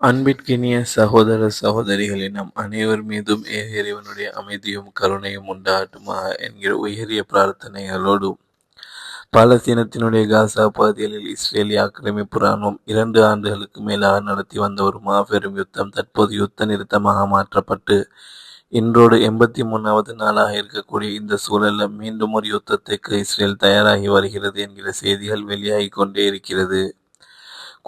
அன்பிற்கினிய சகோதர சகோதரிகளே நம் அனைவர் மீதும் இறைவனுடைய அமைதியும் கருணையும் உண்டாகட்டுமா என்கிற உயரிய பிரார்த்தனைகளோடு பாலஸ்தீனத்தினுடைய காசா பகுதிகளில் இஸ்ரேலிய ஆக்கிரமிப்பு ராணுவம் இரண்டு ஆண்டுகளுக்கு மேலாக நடத்தி வந்த ஒரு மாபெரும் யுத்தம் தற்போது யுத்த நிறுத்தமாக மாற்றப்பட்டு இன்றோடு எண்பத்தி மூணாவது நாளாக இருக்கக்கூடிய இந்த சூழலில் மீண்டும் ஒரு யுத்தத்துக்கு இஸ்ரேல் தயாராகி வருகிறது என்கிற செய்திகள் வெளியாகி கொண்டே இருக்கிறது.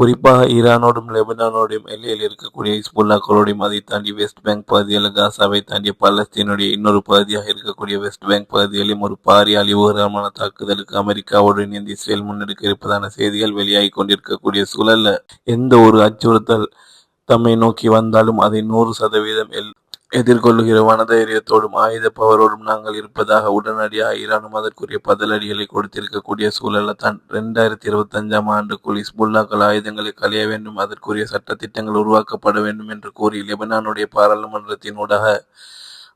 குறிப்பாக ஈரானோடும் லெபனானோடையும் எல்லையில் இருக்கக்கூடிய இஸ்புல்லாக்களோடையும் அதை தாண்டி வெஸ்ட் பேங்க் பகுதியில் காசாவை தாண்டிய பாலஸ்தீனுடைய இன்னொரு பகுதியாக இருக்கக்கூடிய வெஸ்ட் பேங்க் பகுதியிலும் ஒரு பாரிய அழிவுகரமான தாக்குதலுக்கு அமெரிக்காவோடு இணைந்து இஸ்ரேல் முன்னெடுக்க இருப்பதான செய்திகள் வெளியாகி கொண்டிருக்கக்கூடிய சூழல்ல எந்த ஒரு அச்சுறுத்தல் தம்மை நோக்கி வந்தாலும் அதை நூறு சதவீதம் எல் எதிர்கொள்ளுகிற வனதைரியத்தோடும் ஆயுத பவரோடும் நாங்கள் இருப்பதாக உடனடியாக ஈரானும் அதற்குரிய பதிலடிகளை கொடுத்திருக்கக்கூடிய சூழலில் தான் ரெண்டாயிரத்தி இருபத்தஞ்சாம் ஆண்டுக்குள் இஸ்புல்லாக்கள் ஆயுதங்களை களைய வேண்டும் அதற்குரிய சட்டத்திட்டங்கள் உருவாக்கப்பட வேண்டும் என்று கூறி லெபனானுடைய பாராளுமன்றத்தினூடாக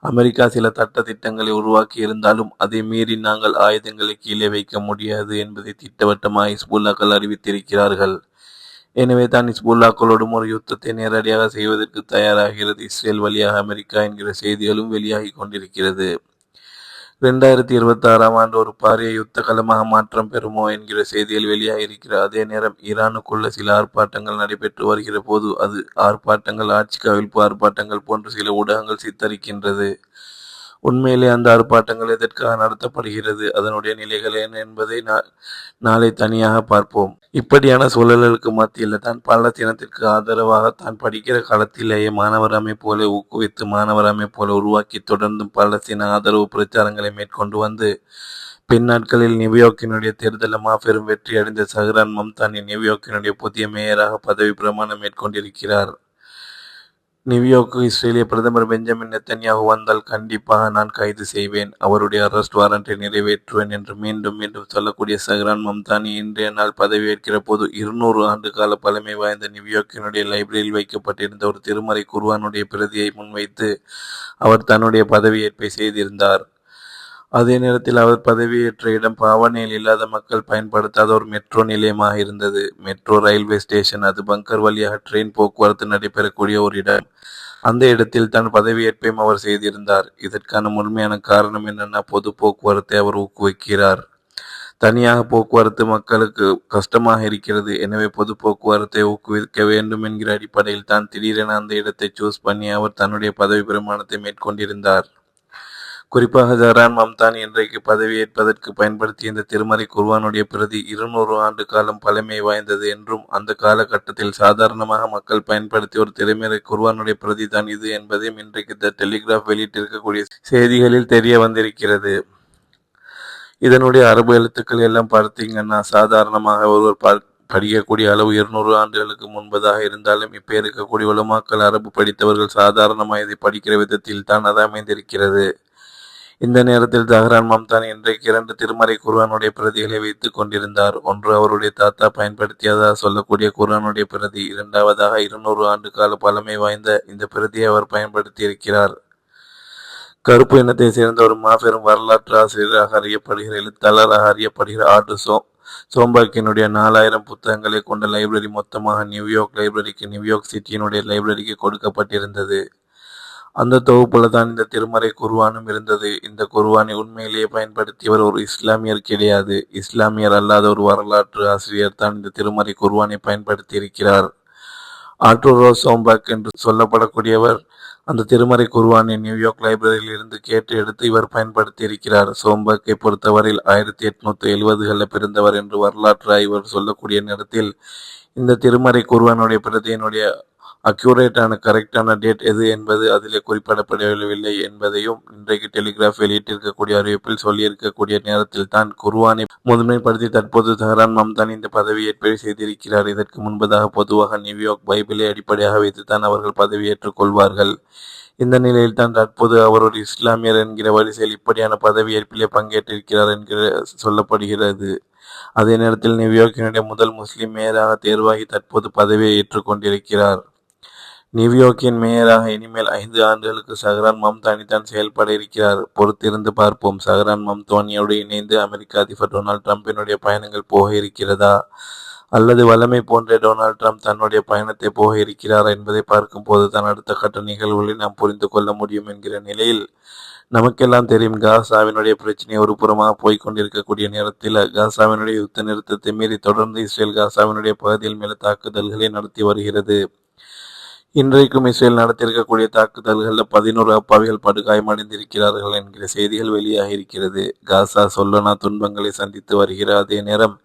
அமெரிக்கா சில சட்ட திட்டங்களை உருவாக்கி இருந்தாலும் அதை மீறி நாங்கள் ஆயுதங்களை கீழே வைக்க முடியாது என்பதை திட்டவட்டமாக இஸ்புல்லாக்கள் அறிவித்திருக்கிறார்கள். எனவே தான் இஸ்புல்லாக்களோடும் ஒரு யுத்தத்தை நேரடியாக செய்வதற்கு தயாராகிறது. இஸ்ரேல் வழியாக அமெரிக்கா என்கிற செய்திகளும் வெளியாகி கொண்டிருக்கிறது. ரெண்டாயிரத்தி இருபத்தி ஆறாம் ஆண்டு ஒரு பாரிய யுத்த களமாக மாற்றம் பெறுமோ என்கிற செய்திகள் வெளியாக இருக்கிற அதே நேரம் ஈரானுக்குள்ள சில ஆர்ப்பாட்டங்கள் நடைபெற்று வருகிற போது அது ஆர்ப்பாட்டங்கள் ஆட்சி கவிழ்ப்பு ஆர்ப்பாட்டங்கள் போன்ற சில ஊடகங்கள் சித்தரிக்கின்றது. உண்மையிலே அந்த ஆர்ப்பாட்டங்கள் எதற்காக நடத்தப்படுகிறது அதனுடைய நிலைகள் என்ன என்பதை நாளை தனியாக பார்ப்போம். இப்படியான சூழல்களுக்கு மத்தியில் தான் பாலஸ்தீனத்திற்கு ஆதரவாக தான் படிக்கிற காலத்திலேயே மாணவர் அமைப்புகளை ஊக்குவித்து மாணவர் அமைப்புகளை உருவாக்கி தொடர்ந்தும் பாலஸ்தீன ஆதரவு பிரச்சாரங்களை மேற்கொண்டு வந்து பின் நாட்களில் நியூயார்க்கினுடைய தேர்தலில் மாபெரும் வெற்றி அடைந்த சஹ்ரான் மம்தானி நியூயார்க்கினுடைய புதிய மேயராக பதவி பிரமாணம் மேற்கொண்டிருக்கிறார். நியூயார்க்கு இஸ்ரேலிய பிரதமர் பெஞ்சமின் நெத்தன்யாகு வந்தால் கண்டிப்பாக நான் கைது செய்வேன். அவருடைய அரெஸ்ட் வாரண்டை நிறைவேற்றுவேன் என்று மீண்டும் மீண்டும் சொல்லக்கூடிய சஹ்ரான் மம்தானி இன்றைய நாள் பதவியேற்கிற போது இருநூறு ஆண்டு கால பழமை வாய்ந்த நியூயார்க்கினுடைய லைப்ரரியில் வைக்கப்பட்டிருந்த ஒரு திருமறை குர்வானுடைய பிரதியை முன்வைத்து அவர் தன்னுடைய பதவியேற்பை செய்திருந்தார். அதே நேரத்தில் அவர் பதவியேற்ற இடம் பாவனையில் இல்லாத மக்கள் பயன்படுத்தாத ஒரு மெட்ரோ நிலையமாக இருந்தது. மெட்ரோ ரயில்வே ஸ்டேஷன் அது பங்கர் வழியாக ட்ரெயின் போக்குவரத்து நடைபெறக்கூடிய ஒரு இடம். அந்த இடத்தில் தன் பதவியேற்பையும் அவர் செய்திருந்தார். இதற்கான முழுமையான காரணம் என்னென்னா பொது போக்குவரத்தை அவர் ஊக்குவிக்கிறார். தனியாக போக்குவரத்து மக்களுக்கு கஷ்டமாக இருக்கிறது. எனவே பொது போக்குவரத்தை ஊக்குவிக்க வேண்டும் என்கிற அடிப்படையில் தான் திடீரென அந்த இடத்தை சூஸ் பண்ணி அவர் தன்னுடைய பதவி பிரமாணத்தை மேற்கொண்டிருந்தார். குறிப்பாக ஜஹரான் மம்தான் இன்றைக்கு பதவியேற்பதற்கு பயன்படுத்திய இந்த திருமறை குர்வானுடைய பிரதி இருநூறு ஆண்டு காலம் பழமை வாய்ந்தது என்றும் அந்த காலகட்டத்தில் சாதாரணமாக மக்கள் பயன்படுத்திய ஒரு திருமறை குர்வானுடைய பிரதி தான் இது என்பதையும் இன்றைக்கு த டெலிகிராஃப் வெளியிட்டிருக்கக்கூடிய செய்திகளில் தெரிய வந்திருக்கிறது. இதனுடைய அரபு எழுத்துக்கள் எல்லாம் பார்த்தீங்கன்னா சாதாரணமாக ஒருவர் படிக்கக்கூடிய அளவு இருநூறு ஆண்டுகளுக்கு முன்பதாக இருந்தாலும் இப்போ இருக்கக்கூடிய உலமாக்கள் அரபு படித்தவர்கள் சாதாரணமாக இதை படிக்கிற விதத்தில் தான் அது அமைந்திருக்கிறது. இந்த நேரத்தில் ஜஹரான் மம்தான் இன்றைக்கு இரண்டு திருமறை குர்வானுடைய பிரதிகளை வைத்துக் கொண்டிருந்தார். ஒன்று அவருடைய தாத்தா பயன்படுத்தியதாக சொல்லக்கூடிய குர்வானுடைய பிரதி இரண்டாவதாக இருநூறு ஆண்டு கால பழமை வாய்ந்த இந்த பிரதியை அவர் பயன்படுத்தியிருக்கிறார். கருப்பு இனத்தை சேர்ந்த ஒரு மாபெரும் வரலாற்று ஆசிரியராக அறியப்படுகிற எழுத்தாளராக அறியப்படுகிற ஆட்டு சோ சோம்பாக்கினுடைய நாலாயிரம் புத்தகங்களை கொண்ட லைப்ரரி மொத்தமாக நியூயார்க் லைப்ரரிக்கு நியூயார்க் சிட்டியினுடைய லைப்ரரிக்கு கொடுக்கப்பட்டிருந்தது. அந்த தொகுப்புல தான் இந்த திருமறை குர்வானும் இருந்தது. இந்த குர்வானை உண்மையிலேயே பயன்படுத்தியவர் ஒரு இஸ்லாமியர் கிடையாது. இஸ்லாமியர் அல்லாத ஒரு வரலாற்று ஆசிரியர் தான் இந்த திருமறை குர்வானை பயன்படுத்தி இருக்கிறார் ஆட்டோரோ சோம்பாக் என்று சொல்லப்படக்கூடியவர் அந்த திருமறை குர்வானை நியூயார்க் லைப்ரரியில் இருந்து கேட்டு எடுத்து இவர் பயன்படுத்தி இருக்கிறார் சோம்பாக்கை பொறுத்தவரையில் ஆயிரத்தி எட்நூத்தி எழுபதுகளில் பிறந்தவர் என்று வரலாற்று ஆய்வர் சொல்லக்கூடிய நேரத்தில் இந்த திருமறை குர்வானுடைய பிரதியினுடைய அக்யூரேட்டான கரெக்டான டேட் எது என்பது அதிலே குறிப்பிடப்படவில்லை என்பதையும் இன்றைக்கு டெலிகிராஃப் வெளியிட்டிருக்கக்கூடிய அறிவிப்பில் சொல்லியிருக்கக்கூடிய நேரத்தில் தான் குர்வானை முதன்மைப்படுத்தி தற்போது தஹரான் மம்தான் இந்த பதவியேற்பை செய்திருக்கிறார். இதற்கு முன்பதாக பொதுவாக நியூயார்க் பைபிளை அடிப்படையாக வைத்துத்தான் அவர்கள் பதவியேற்றுக் கொள்வார்கள். இந்த நிலையில் தான் தற்போது அவர் ஒரு இஸ்லாமியர் என்கிற வரிசையில் இப்படியான பதவியேற்பிலே பங்கேற்றிருக்கிறார் என்கிற சொல்லப்படுகிறது. அதே நேரத்தில் நியூயார்க்கினுடைய முதல் முஸ்லிம் மேயராக தேர்வாகி தற்போது பதவியை ஏற்றுக்கொண்டிருக்கிறார் நியூயார்க்கின் மேயராக இனிமேல் ஐந்து ஆண்டுகளுக்கு சஹ்ரான் மம்தானிதான் செயல்பட இருக்கிறார் பொறுத்திருந்து பார்ப்போம். சஹ்ரான் மம்தானியோடு இணைந்து அமெரிக்க அதிபர் டொனால்ட் ட்ரம்பினுடைய பயணங்கள் போக இருக்கிறதா அல்லது வல்லமை போன்ற டொனால்ட் ட்ரம்ப் தன்னுடைய பயணத்தை போக இருக்கிறார் என்பதை பார்க்கும் போது தான் அடுத்த கட்ட நிகழ்வுகளை நாம் புரிந்து கொள்ள முடியும் என்கிற நிலையில் நமக்கெல்லாம் தெரியும் காசாவினுடைய பிரச்சனை ஒரு புறமாக போய்கொண்டிருக்கக்கூடிய நேரத்தில் காசாவினுடைய யுத்த நிறுத்தத்தை மீறி தொடர்ந்து இஸ்ரேல் காசாவினுடைய பகுதியில் மேல தாக்குதல்களை நடத்தி வருகிறது. இன்றைக்கும் இஸ்ரேல் நடத்தியிருக்கக்கூடிய தாக்குதல்களில் பதினோரு அப்பாவிகள் படுகாயமடைந்திருக்கிறார்கள் என்கிற செய்திகள் வெளியாக இருக்கிறது காசா சொல்லனா துன்பங்களை சந்தித்து வருகிற அதே நேரம்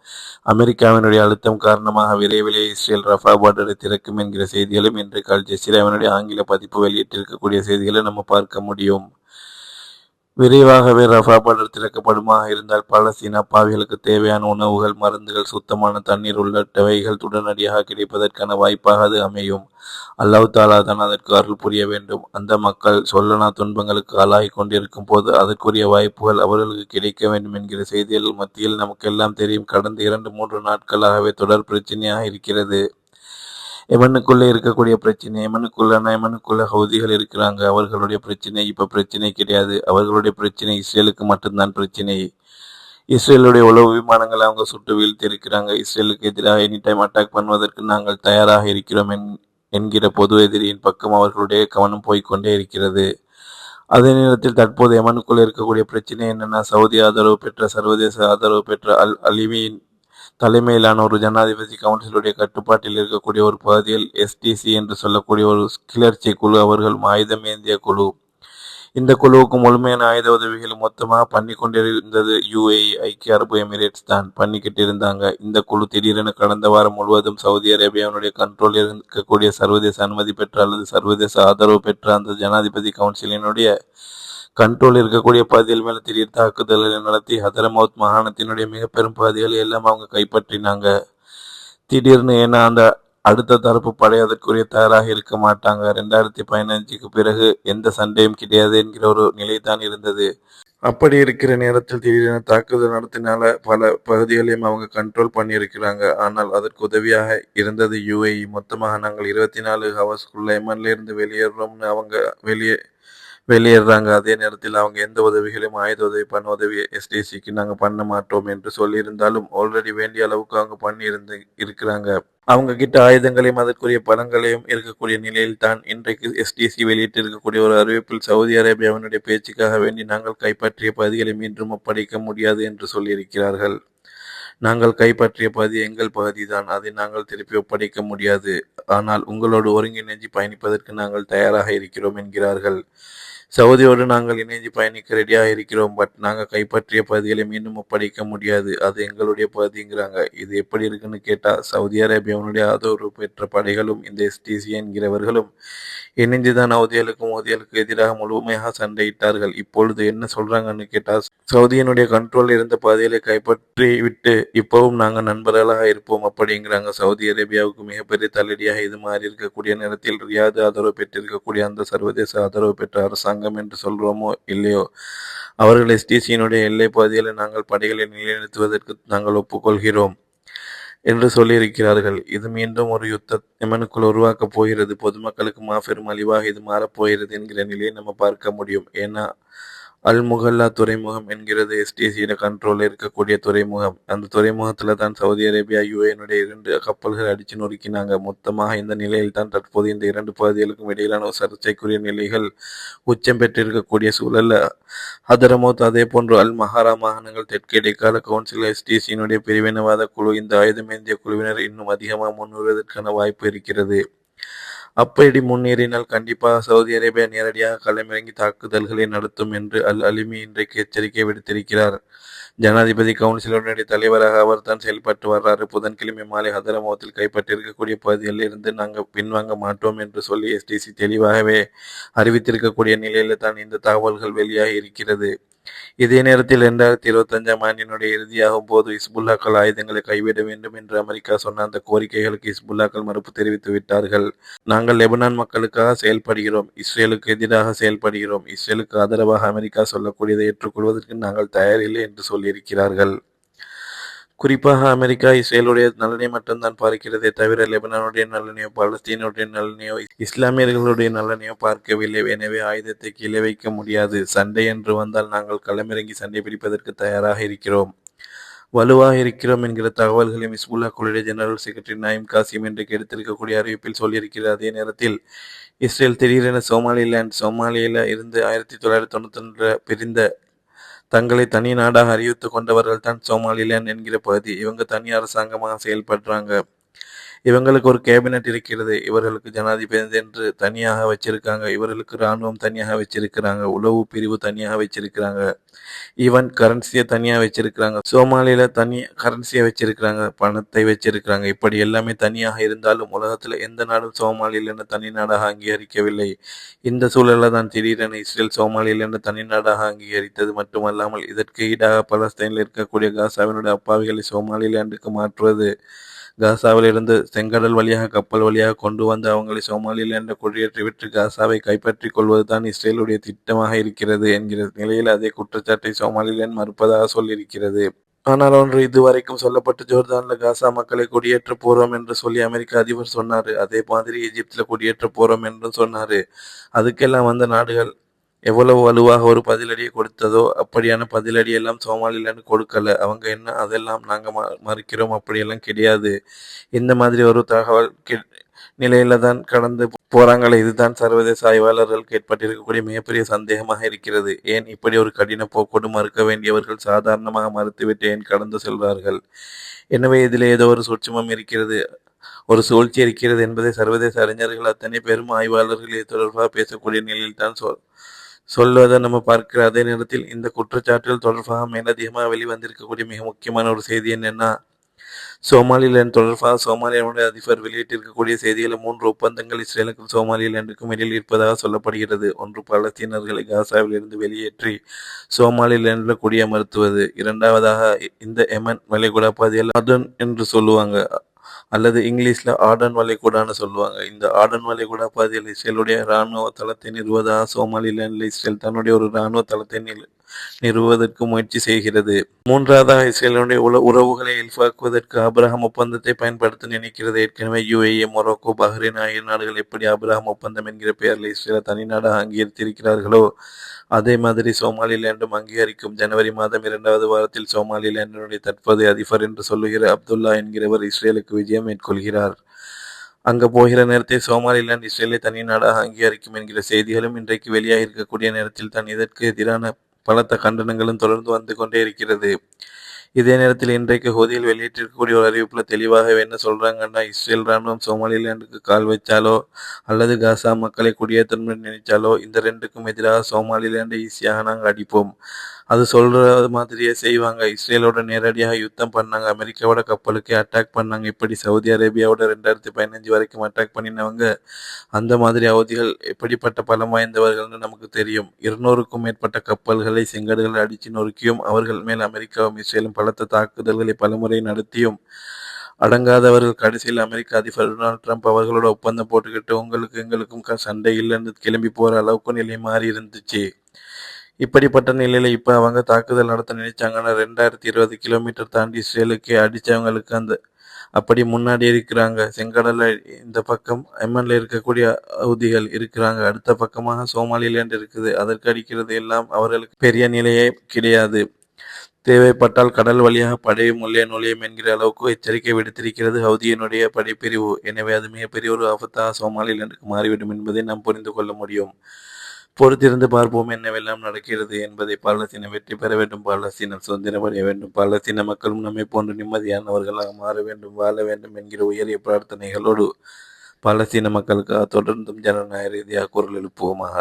அமெரிக்காவினுடைய அழுத்தம் காரணமாக விரைவிலே இஸ்ரேல் ரஃபா பார்டரை திறக்கும் என்கிற செய்திகளும் இன்று அல் ஜெசிராவினுடைய ஆங்கில பதிப்பு வெளியிட்டிருக்கக்கூடிய செய்திகளை நம்ம பார்க்க முடியும். விரைவாகவே ரஃபா பார்டர் திறக்கப்படுமாக இருந்தால் பாலஸ்தீன அப்பாவிகளுக்கு தேவையான உணவுகள் மருந்துகள் சுத்தமான தண்ணீர் உள்ளிட்டவைகள் உடனடியாக கிடைப்பதற்கான வாய்ப்பாக அது அமையும். அல்லாஹ் தாலா தான் அதற்கு அருள் புரிய வேண்டும். அந்த மக்கள் சொல்லனா துன்பங்களுக்கு ஆளாகி கொண்டிருக்கும் போது அதற்குரிய வாய்ப்புகள் அவர்களுக்கு கிடைக்க வேண்டும் என்கிற செய்திகள் மத்தியில் நமக்கெல்லாம் தெரியும். கடந்த இரண்டு மூன்று நாட்களாகவே தொடர் பிரச்சனையாக இருக்கிறது. எமனுக்குள்ளே இருக்கக்கூடிய பிரச்சனை எமனுக்குள்ள எமனுக்குள்ள ஹவுதிகள் இருக்கிறாங்க அவர்களுடைய பிரச்சனை இப்போ பிரச்சனை கிடையாது. அவர்களுடைய பிரச்சனை இஸ்ரேலுக்கு மட்டும்தான் பிரச்சனை. இஸ்ரேலுடைய உளவு விமானங்களை அவங்க சுட்டு வீழ்த்தி இருக்கிறாங்க. இஸ்ரேலுக்கு எதிராக எனி டைம் அட்டாக் பண்ணுவதற்கு நாங்கள் தயாராக இருக்கிறோம் என்கிற பொது எதிரியின் பக்கம் அவர்களுடைய கவனம் போய்கொண்டே இருக்கிறது. அதே நேரத்தில் தற்போது எமனுக்குள்ளே இருக்கக்கூடிய பிரச்சனை என்னென்னா சவுதி ஆதரவு பெற்ற சர்வதேச ஆதரவு பெற்ற அல் அலிமியின் தலைமையிலான ஒரு ஜனாதிபதி கவுன்சிலுடைய கட்டுப்பாட்டில் இருக்கக்கூடிய ஒரு பகுதியில் எஸ்டிசி என்று சொல்லக்கூடிய ஒரு கிளர்ச்சி குழு அவர்கள் ஆயுதம் ஏந்திய குழு. இந்த குழுவுக்கு முழுமையான ஆயுத உதவிகள் மொத்தமாக பண்ணி கொண்டிருந்தது யுஏஇ ஐக்கிய அரபு எமிரேட்ஸ் தான். பண்ணிக்கிட்டு இருந்தாங்க. இந்த குழு திடீரென கடந்த வாரம் முழுவதும் சவுதி அரேபியாவினுடைய கண்ட்ரோலில் இருக்கக்கூடிய சர்வதேச அனுமதி பெற்ற அல்லது சர்வதேச ஆதரவு பெற்ற அந்த ஜனாதிபதி கவுன்சிலினுடைய கண்ட்ரோல் இருக்கக்கூடிய பகுதிகள் மேலே திடீர் தாக்குதல்களை நடத்தி ஹதரமௌத் மாகாணத்தினுடைய மிக பெரும் பகுதிகளை எல்லாம் அவங்க கைப்பற்றினாங்க. திடீர்னு ஏன்னா அந்த அடுத்த தரப்பு படை அதற்குரிய தயாராக இருக்க மாட்டாங்க. ரெண்டாயிரத்தி பதினஞ்சுக்கு பிறகு எந்த சண்டையும் கிடையாது என்கிற ஒரு நிலை தான் இருந்தது. அப்படி இருக்கிற நேரத்தில் திடீரென தாக்குதல் நடத்தினால பல பகுதிகளையும் அவங்க கண்ட்ரோல் பண்ணியிருக்கிறாங்க. ஆனால் அதற்கு உதவியாக இருந்தது யுஏஇ மொத்தமாக நாங்கள் இருபத்தி நாலு ஹவர்ஸ்க்குள்ள எம்என்ல இருந்து வெளியேறோம்னு அவங்க வெளியே வெளியேறாங்க. அதே நேரத்தில் அவங்க எந்த உதவிகளையும் ஆயுத உதவி பண்ண உதவி எஸ்டிசிக்கு நாங்கள் பண்ண மாட்டோம் என்று சொல்லியிருந்தாலும் ஆல்ரெடி வேண்டிய அளவுக்கு அவங்க பண்ணி இருந்து இருக்கிறாங்க. அவங்க கிட்ட ஆயுதங்களையும் அதற்குரிய பலங்களையும் இருக்கக்கூடிய நிலையில் தான் இன்றைக்கு எஸ்டிசி வெளியிட்டு இருக்கக்கூடிய ஒரு அறிவிப்பில் சவுதி அரேபியாவினுடைய பேச்சுக்காக வேண்டி நாங்கள் கைப்பற்றிய பகுதிகளை மீண்டும் ஒப்படைக்க முடியாது என்று சொல்லியிருக்கிறார்கள். நாங்கள் கைப்பற்றிய பகுதி எங்கள் பகுதி தான். அதை நாங்கள் திருப்பி ஒப்படைக்க முடியாது. ஆனால் உங்களோடு ஒருங்கிணைஞ்சு பயணிப்பதற்கு நாங்கள் தயாராக இருக்கிறோம் என்கிறார்கள். சவுதியோடு நாங்கள் இணைந்து பயணிக்க ரெடியாக இருக்கிறோம் பட் நாங்கள் கைப்பற்றிய பகுதிகளை மீண்டும் ஒப்படைக்க முடியாது. அது எங்களுடைய பகுதிங்கிறாங்க. இது எப்படி இருக்குன்னு கேட்டால் சவுதி அரேபியாவுடைய ஆதரவு பெற்ற படைகளும் இந்த எஸ்டிசி என்கிறவர்களும் இணைந்துதான் அவதியலுக்கும் ஓதியலுக்கு எதிராக முழுமையாக சண்டையிட்டார்கள். இப்பொழுது என்ன சொல்றாங்கன்னு கேட்டால் சவுதியினுடைய கண்ட்ரோல் இருந்த பகுதிகளை கைப்பற்றி விட்டு இப்பவும் நாங்கள் நண்பர்களாக இருப்போம் அப்படிங்கிறாங்க. சவுதி அரேபியாவுக்கு மிகப்பெரிய தள்ளடியாக இது மாறி இருக்கக்கூடிய நேரத்தில் ரியாது ஆதரவு பெற்றிருக்கக்கூடிய அந்த சர்வதேச ஆதரவு பெற்ற அரசாங்கம் என்று சொல்கிறோமோ இல்லையோ? அவர்கள் எஸ்டிசியினுடைய எல்லை பகுதியில் நாங்கள் படைகளை நிலைநிறுத்துவதற்கு நாங்கள் ஒப்புக்கொள்கிறோம் என்று சொல்லியிருக்கிறார்கள். இது மீண்டும் ஒரு யுத்த எமனுக்குள் உருவாக்கப் போகிறது. பொதுமக்களுக்கு மாபெரும் அழிவாக இது மாறப்போகிறது என்கிற நிலையை நம்ம பார்க்க முடியும். ஏன்னா அல்முகல்லா துறைமுகம் என்கிறது எஸ்டிசியிட கண்ட்ரோலில் இருக்கக்கூடிய துறைமுகம். அந்த துறைமுகத்தில் தான் சவுதி அரேபியா யுஏனுடைய இரண்டு கப்பல்கள் அடித்து நொறுக்கினாங்க. மொத்தமாக இந்த நிலையில் தான் தற்போது இந்த இரண்டு பகுதிகளுக்கும் இடையிலான சர்ச்சைக்குரிய நிலைகள் உச்சம் பெற்றிருக்கக்கூடிய சூழல் ஹதரமோத் அதே போன்று அல் மஹாரா மாகாணங்கள் தெற்கு இடைக்கால கவுன்சில் எஸ்டிசியினுடைய பிரிவினவாத குழு இந்த ஆயுதமேந்திய குழுவினர் இன்னும் அதிகமாக முன்வருவதற்கான வாய்ப்பு இருக்கிறது. அப்படி முன்னேறினால் கண்டிப்பாக சவுதி அரேபியா நேரடியாக களமிறங்கி தாக்குதல்களை நடத்தும் என்று அல் அலிமி இன்றைக்கு எச்சரிக்கை விடுத்திருக்கிறார். ஜனாதிபதி கவுன்சிலுடைய தலைவராக அவர் தான் செயல்பட்டு வர்றாரு. புதன்கிழமை மாலை ஹதரமோத்தில் கைப்பற்றிருக்கக்கூடிய பகுதிகளில் இருந்து நாங்கள் பின்வாங்க மாட்டோம் என்று சொல்லி எஸ்டிசி தெளிவாகவே அறிவித்திருக்கக்கூடிய நிலையில தான் இந்த தகவல்கள் வெளியாகி இருக்கிறது. இதே நேரத்தில் இரண்டாயிரத்தி இருபத்தஞ்சாம் ஆண்டினுடைய இறுதியாகும் போது இஸ்புல்லாக்கள் ஆயுதங்களை கைவிட வேண்டும் என்று அமெரிக்கா சொன்ன அந்த கோரிக்கைகளுக்கு இஸ்புல்லாக்கள் மறுப்பு தெரிவித்து விட்டார்கள். நாங்கள் லெபனான் மக்களுக்காக செயல்படுகிறோம். இஸ்ரேலுக்கு எதிராக செயல்படுகிறோம். இஸ்ரேலுக்கு ஆதரவாக அமெரிக்கா சொல்லக்கூடியதை ஏற்றுக்கொள்வதற்கு நாங்கள் தயாரில்லை என்று சொல்லியிருக்கிறார்கள். குறிப்பாக அமெரிக்கா இஸ்ரேலுடைய நலனை மட்டும்தான் பார்க்கிறதே தவிர லெபனானுடைய நலனையோ பாலஸ்தீனுடைய நலனையோ இஸ்லாமியர்களுடைய நலனையோ பார்க்கவில்லை. எனவே ஆயுதத்தை கீழே வைக்க முடியாது. சண்டை என்று வந்தால் நாங்கள் களமிறங்கி சண்டை பிடிப்பதற்கு தயாராக இருக்கிறோம். வலுவாக இருக்கிறோம் என்கிற தகவல்களையும் இஸ்புல்லா குழுடைய ஜெனரல் செக்ரட்டரி நாயிம் காசிம் என்று எடுத்திருக்கக்கூடிய அறிவிப்பில் சொல்லியிருக்கிறது அதே நேரத்தில் இஸ்ரேல் திடீரென சோமாலிலாந்து சோமாலியில் இருந்து ஆயிரத்தி தொள்ளாயிரத்தி தொண்ணூத்தி ஒன்று பிரிந்த தங்களை தனி நாடாக அறிவித்து கொண்டவர்கள் தான் சோமாலிலாந்து என்கிற பகுதி. இவங்க தனி அரசாங்கமாக செயல்படுறாங்க. இவங்களுக்கு ஒரு கேபினட் இருக்கிறது இவர்களுக்கு ஜனாதிபதி என்று தனியாக வச்சிருக்காங்க இவர்களுக்கு இராணுவம் தனியாக வச்சிருக்கிறாங்க உளவு பிரிவு தனியாக வச்சிருக்கிறாங்க ஈவன் கரன்சியை தனியாக வச்சிருக்கிறாங்க சோமாலியில் தனி கரன்சியை வச்சிருக்கிறாங்க பணத்தை வச்சிருக்கிறாங்க. இப்படி எல்லாமே தனியாக இருந்தாலும் உலகத்தில் எந்த நாடும் சோமாலியில் என்ற தனி நாடாக அங்கீகரிக்கவில்லை. இந்த சூழலில் தான் திடீரென இஸ்ரேல் சோமாலியில் என்ற தனி நாடாக அங்கீகரித்தது மட்டுமல்லாமல் இதற்கு ஈடாக பலஸ்தீனில் இருக்கக்கூடிய காசாவினுடைய அப்பாவிகளை சோமாலிலாண்டுக்கு மாற்றுவது காசாவிலிருந்து செங்கடல் வழியாக கப்பல் வழியாக கொண்டு வந்து அவங்களை சோமாலிலாண்டு குடியேற்றி விட்டு காசாவை கைப்பற்றிக் கொள்வதுதான் இஸ்ரேலுடைய திட்டமாக இருக்கிறது என்கிற நிலையில் அதே குற்றச்சாட்டை சோமாலிலாந்து மறுப்பதாக சொல்லியிருக்கிறது? ஆனால் ஒன்று இதுவரைக்கும் சொல்லப்பட்டு ஜோர்தானில் காசா மக்களை குடியேற்ற போறோம் என்று சொல்லி அமெரிக்க அதிபர் சொன்னார். அதே மாதிரி எகிப்தில் குடியேற்ற போறோம் என்றும் சொன்னார். அதுக்கெல்லாம் வந்த நாடுகள் எவ்வளவு வலுவாக ஒரு பதிலடியை கொடுத்ததோ அப்படியான பதிலடி எல்லாம் கொடுக்கல. அவங்க என்ன அதெல்லாம் நாங்க மறுக்கிறோம் அப்படியெல்லாம் கிடையாது. இந்த மாதிரி ஒரு தகவல் நிலையில தான் கடந்து போறாங்களே. இதுதான் சர்வதேச ஆய்வாளர்களுக்கு ஏற்பட்டிருக்கக்கூடிய மிகப்பெரிய சந்தேகமாக இருக்கிறது. ஏன் இப்படி ஒரு கடின போக்கோடு மறுக்க வேண்டியவர்கள் சாதாரணமாக மறுத்துவிட்டு ஏன் கடந்து செல்வார்கள்? எனவே இதில் ஏதோ ஒரு சூட்சமம் இருக்கிறது ஒரு சூழ்ச்சி இருக்கிறது என்பதை சர்வதேச அறிஞர்கள் அத்தனை பெரும் ஆய்வாளர்கள் இது தொடர்பாக பேசக்கூடிய நிலையில் தான் சொல் சொல்வதை நம்ம பார்க்கிற அதே நேரத்தில் இந்த குற்றச்சாட்டுகள் தொடர்பாக மேலதிகமாக வெளிவந்திருக்கக்கூடிய மிக முக்கியமான ஒரு செய்தி என்னென்னா சோமாலிலேண்ட் தொடர்பாக சோமாலியாவுடைய அதிபர் வெளியிட்டிருக்கக்கூடிய செய்திகளில் மூன்று ஒப்பந்தங்கள் இஸ்ரேலுக்கும் சோமாலிலேண்டுக்கும் இடையில் இருப்பதாக சொல்லப்படுகிறது. ஒன்று பாலஸ்தீனர்களை காசாவில் இருந்து வெளியேற்றி சோமாலிலேண்டில் குடியமர்த்துவது. இரண்டாவதாக இந்த எமன் வளைகுடா பாதையில் அதன் என்று சொல்லுவாங்க. அல்லது இங்கிலீஷில் ஆடன் வளைகுடான்னு சொல்லுவாங்க. இந்த ஆடன் வளைகுடா பகுதியில் இஸ்ரேலுடைய இராணுவ தளத்தை நிறுவதாக சோமாலிலேண்டில் இஸ்ரேல் தன்னுடைய ஒரு இராணுவ தளத்தை நிறுவுவதற்கு முயற்சி செய்கிறது. மூன்றாவதாக இஸ்ரேலுடைய உல உறவுகளை இல்பாக்குவதற்கு அப்ரஹாம் ஒப்பந்தத்தை பயன்படுத்த நினைக்கிறது. ஏற்கனவே யுஏஏ மொரோக்கோ பஹ்ரைன் ஆகிய நாடுகள் எப்படி அப்ரஹாம் ஒப்பந்தம் என்கிற பெயரில் இஸ்ரேலை தனிநாடாக அங்கீகரித்திருக்கிறார்களோ அதே மாதிரி சோமாலிலேண்டும் அங்கீகரிக்கும். ஜனவரி மாதம் இரண்டாவது வாரத்தில் சோமாலிலேண்டினுடைய தற்போதைய அதிபர் என்று சொல்லுகிற அப்துல்லா என்கிறவர் இஸ்ரேலுக்கு விஜயம் மேற்கொள்கிறார். அங்கு போகிற நேரத்தில் சோமாலிலாந்து இஸ்ரேலை தனி நாடாக அங்கீகரிக்கும் என்கிற செய்திகளும் இன்றைக்கு வெளியாக இருக்கக்கூடிய நேரத்தில் தான் இதற்கு எதிரான பலத்த கண்டனங்களும் தொடர்ந்து வந்து கொண்டே இருக்கிறது. இதே நேரத்தில் இன்றைக்கு ஹோதியில் வெளியிட்டிருக்கக்கூடிய ஒரு அறிவிப்புல தெளிவாக என்ன சொல்றாங்கன்னா இஸ்ரேல் ராணுவம் சோமாலிலாண்டுக்கு கால் வச்சாலோ அல்லது காசா மக்களை குடியேற்றணும் நினைச்சாலோ இந்த ரெண்டுக்கும் எதிராக சோமாலிலாண்டை ஈஸியாக நாங்கள் அடிப்போம். அது சொல்கிற மாதிரியே செய்வாங்க. இஸ்ரேலோட நேரடியாக யுத்தம் பண்ணாங்க. அமெரிக்காவோட கப்பலுக்கு அட்டாக் பண்ணாங்க. இப்படி சவுதி அரேபியாவோட ரெண்டாயிரத்தி பதினஞ்சு வரைக்கும் அட்டாக் பண்ணினவங்க அந்த மாதிரி அவதிகள் எப்படிப்பட்ட பலம் வாய்ந்தவர்கள்னு நமக்கு தெரியும். இருநூறுக்கும் மேற்பட்ட கப்பல்களை செங்கடுகள் அடித்து நொறுக்கியும் அவர்கள் மேல் அமெரிக்காவும் இஸ்ரேலும் பலத்த தாக்குதல்களை பலமுறை நடத்தியும் அடங்காதவர்கள். கடைசியில் அமெரிக்க அதிபர் டொனால்ட் ட்ரம்ப் அவர்களோட ஒப்பந்தம் போட்டுக்கிட்டு உங்களுக்கு எங்களுக்கும் சண்டை இல்லைன்னு கிளம்பி போகிற அளவுக்கு நிலை மாறி இருந்துச்சு. இப்படிப்பட்ட நிலையில் இப்போ அவங்க தாக்குதல் நடத்த நினைச்சாங்கன்னா ரெண்டாயிரத்தி இருபது கிலோமீட்டர் தாண்டி இஸ்ரேலுக்கு அடித்தவங்களுக்கு அந்த அப்படி முன்னாடி இருக்கிறாங்க. செங்கடல இந்த பக்கம் எம்என்ல இருக்கக்கூடிய அவதிகள் இருக்கிறாங்க. அடுத்த பக்கமாக சோமாலிலேண்ட் இருக்குது. அதற்கு அடிக்கிறது எல்லாம் அவர்களுக்கு பெரிய நிலையே கிடையாது. தேவைப்பட்டால் கடல் வழியாக படையும் உள்ளே நுழையும் என்கிற அளவுக்கு எச்சரிக்கை விடுத்திருக்கிறது ஹவுதியினுடைய படைப்பிரிவு. எனவே அது மிகப்பெரிய ஒரு ஆபத்தாக சோமாலிலேண்டுக்கு மாறிவிடும் என்பதை நாம் புரிந்து கொள்ள முடியும். பொறுத்திருந்து பார்ப்போம் என்னவெல்லாம் நடக்கிறது என்பதை பாலஸ்தீனம் வெற்றி பெற வேண்டும். பாலஸ்தீனம் சுதந்திரமடைய வேண்டும். பாலஸ்தீன மக்களும் நம்மை போன்று நிம்மதியானவர்களாக மாற வேண்டும் வாழ வேண்டும் என்கிற உயரிய பிரார்த்தனைகளோடு பாலஸ்தீன மக்களுக்காக தொடர்ந்தும் ஜனநாயக ரீதியாக குரல் எழுப்புவோமாக.